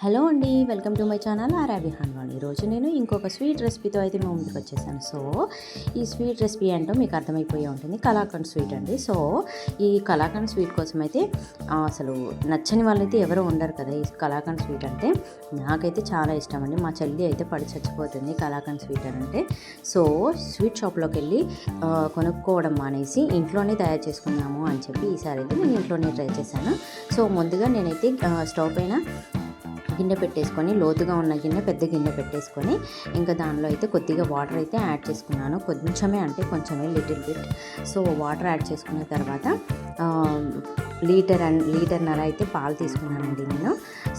Hello అండి welcome to my channel ఆరాబి హన్వాన్ ఈరోజు నేను ఇంకొక స్వీట్ రెసిపీతో అయితే మేము ముందుకు వచ్చేసాను. సో ఈ స్వీట్ రెసిపీ ఏంటో మీకు అర్థమైపోయి ఉంటుంది. కలాకండ్ స్వీట్ అండి. సో ఈ కలాకండ్ స్వీట్ కోసం అయితే అసలు నచ్చని వాళ్ళైతే ఎవరు ఉండరు కదా. ఈ కలాకండ్ స్వీట్ అంటే నాకైతే చాలా ఇష్టం అండి. మా చెల్లి అయితే పడి చచ్చిపోతుంది కలాకండ్ స్వీట్ అని అంటే. సో స్వీట్ షాప్లోకి వెళ్ళి కొనుక్కోవడం మానేసి ఇంట్లోనే తయారు చేసుకున్నాము అని చెప్పి ఈసారి అయితే నేను ఇంట్లోనే ట్రై చేశాను. సో ముందుగా నేనైతే స్టవ్ పైన గిన్నె పెట్టేసుకొని లోతుగా ఉన్న గిన్నె పెద్ద గిన్నె పెట్టేసుకొని ఇంకా దానిలో అయితే కొద్దిగా వాటర్ అయితే యాడ్ చేసుకున్నాను. కొంచెమే అంటే కొంచెమే little bit. So water add చేసుకున్న తర్వాత లీటర్ అండ్ లీటర్నర అయితే పాలు తీసుకున్నానండి నేను.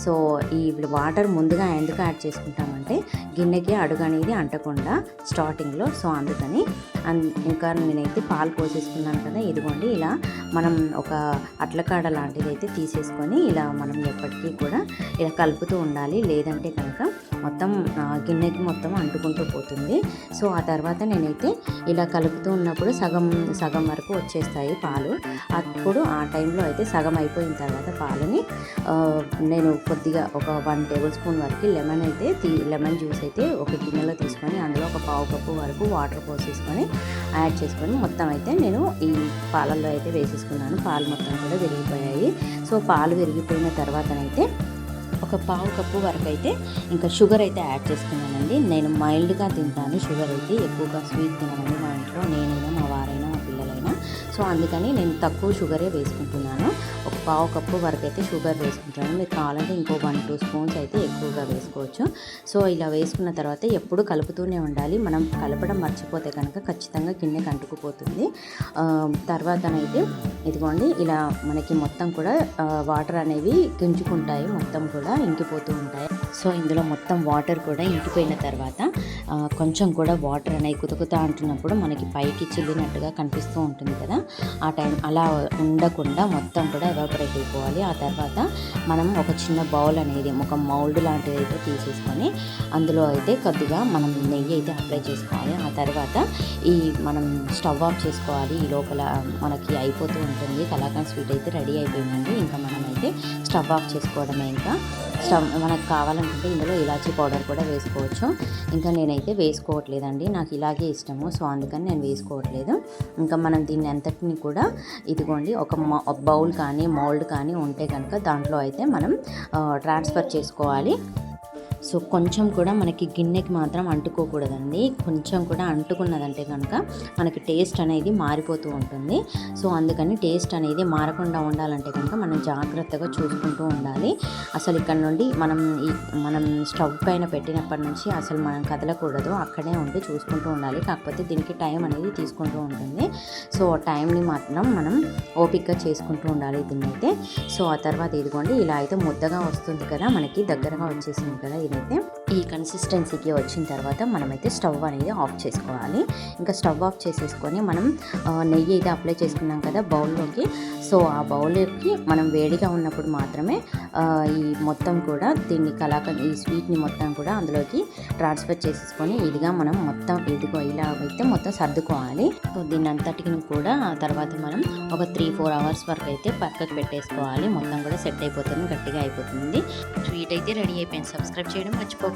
సో ఈ వాటర్ ముందుగా ఎందుకు యాడ్ చేసుకుంటామంటే గిన్నెకి అడుగు అనేది అంటకుండా స్టార్టింగ్లో సో అందుకని అన్ ఇంకా నేనైతే పాలు పోసేసుకున్నాను కదా ఇదిగోండి ఇలా మనం ఒక అట్లకాడ లాంటిది అయితే తీసేసుకొని ఇలా మనం ఎప్పటికీ కూడా ఇలా కలుపుతూ ఉండాలి. లేదంటే కనుక మొత్తం గిన్నెకి మొత్తం అంటుకుంటూ పోతుంది. సో ఆ తర్వాత నేనైతే ఇలా కలుపుతూ ఉన్నప్పుడు సగం సగం వరకు వచ్చేస్తాయి పాలు. అప్పుడు ఆ టైంలో అయితే సగం అయిపోయిన తర్వాత పాలని నేను కొద్దిగా ఒక వన్ టేబుల్ స్పూన్ వరకు లెమన్ అయితే తీ లెమన్ జ్యూస్ అయితే ఒక గిన్నెలో తీసుకొని అందులో ఒక పావు కప్పు వరకు వాటర్ పోసేసుకొని యాడ్ చేసుకొని మొత్తం అయితే నేను ఈ పాలల్లో అయితే వేసేసుకున్నాను. పాలు మొత్తం కూడా విరిగిపోయాయి. సో పాలు విరిగిపోయిన తర్వాతనైతే ఒక పావు కప్పు వరకు అయితే ఇంకా షుగర్ అయితే యాడ్ చేసుకున్నానండి. నేను మైల్డ్గా తింటాను. షుగర్ అయితే ఎక్కువగా స్వీట్ తినాలని మా ఇంట్లో. నేనైనా మా వారైనా మా పిల్లలైనా. సో అందుకని నేను తక్కువ షుగరే వేసుకుంటున్నాను. పావు కప్పు వరకు అయితే షుగర్ వేసుకుంటాను. మీరు కావాలంటే ఇంకో వన్ టూ స్పూన్స్ అయితే ఎక్కువగా వేసుకోవచ్చు. సో ఇలా వేసుకున్న తర్వాత ఎప్పుడు కలుపుతూనే ఉండాలి. మనం కలపడం మర్చిపోతే కనుక ఖచ్చితంగా గిన్నెకి అంటుకుపోతుంది. తర్వాతనైతే ఇదిగోండి ఇలా మనకి మొత్తం కూడా వాటర్ అనేవి గింజుకుంటాయి. మొత్తం కూడా ఇంకిపోతూ ఉంటాయి. సో ఇందులో మొత్తం వాటర్ కూడా ఇంకిపోయిన తర్వాత కొంచెం కూడా వాటర్ అనేవి కుతుకుతా అంటున్నప్పుడు మనకి పైకి చిల్లినట్టుగా కనిపిస్తూ ఉంటుంది కదా. ఆ టైం అలా ఉండకుండా మొత్తం కూడా ఎవాపరేట్ అయిపోవాలి. ఆ తర్వాత మనం ఒక చిన్న బౌల్ అనేది ఒక మౌల్డ్ లాంటిది అయితే తీసేసుకొని అందులో అయితే కొద్దిగా మనం నెయ్యి అయితే అప్లై చేసుకోవాలి. ఆ తర్వాత ఈ మనం స్టవ్ ఆఫ్ చేసుకోవాలి. ఈ లోపల మనకి అయిపోతూ ఉంటుంది. కలాకండ్ స్వీట్ అయితే రెడీ అయిపోయిందండి. ఇంకా మనమైతే స్టవ్ ఆఫ్ చేసుకోవడమే ఇంకా. స్టవ్ మనకు కావాలనుకుంటే ఇందులో ఇలాచీ పౌడర్ కూడా వేసుకోవచ్చు. ఇంకా నేనైతే వేసుకోవట్లేదండి. నాకు ఇలాగే ఇష్టము సో అందుకని నేను వేసుకోవట్లేదు. ఇంకా మనం దీన్ని అంతటిని కూడా ఇదిగోండి ఒక బౌల్ కానీ మౌల్డ్ కానీ ఉంటే కనుక దాంట్లో అయితే మనం ట్రాన్స్ఫర్ చేసుకోవాలి. సో కొంచెం కూడా మనకి గిన్నెకి మాత్రం అంటుకోకూడదండి. కొంచెం కూడా అంటుకున్నదంటే కనుక మనకి టేస్ట్ అనేది మారిపోతూ ఉంటుంది. సో అందుకని టేస్ట్ అనేది మారకుండా ఉండాలంటే కనుక మనం జాగ్రత్తగా చూసుకుంటూ ఉండాలి. అసలు ఇక్కడ నుండి మనం ఈ మనం స్టవ్ పైన పెట్టినప్పటి నుంచి అసలు మనం కదలకూడదు. అక్కడే ఉండి చూసుకుంటూ ఉండాలి. కాకపోతే దీనికి టైం అనేది తీసుకుంటూ ఉంటుంది. సో టైంని మాత్రం మనం ఓపిక్గా చేసుకుంటూ ఉండాలి దీన్ని అయితే సో ఆ తర్వాత ఇదిగోండి ఇలా అయితే ముద్దగా వస్తుంది కదా మనకి దగ్గరగా వచ్చేసింది కదా ఇది Sim. ఈ కన్సిస్టెన్సీకి వచ్చిన తర్వాత మనమైతే స్టవ్ అనేది ఆఫ్ చేసుకోవాలి. ఇంకా స్టవ్ ఆఫ్ చేసేసుకొని మనం నెయ్యి అయితే అప్లై చేసుకున్నాం కదా బౌల్లోకి. సో ఆ బౌల్కి మనం వేడిగా ఉన్నప్పుడు మాత్రమే ఈ మొత్తం కూడా దీన్ని కలాకండ్ ఈ స్వీట్ని మొత్తం కూడా అందులోకి ట్రాన్స్ఫర్ చేసేసుకొని ఇదిగా మనం మొత్తం ఇదిగో ఇలా అయితే మొత్తం సర్దుకోవాలి. సో దీన్ని అంతటికి కూడా తర్వాత మనం ఒక త్రీ ఫోర్ అవర్స్ వరకు అయితే పక్కకు పెట్టేసుకోవాలి. మొత్తం కూడా సెట్ అయిపోతుంది గట్టిగా అయిపోతుంది. స్వీట్ అయితే రెడీ అయిపోయింది. సబ్స్క్రైబ్ చేయడం మర్చిపోకండి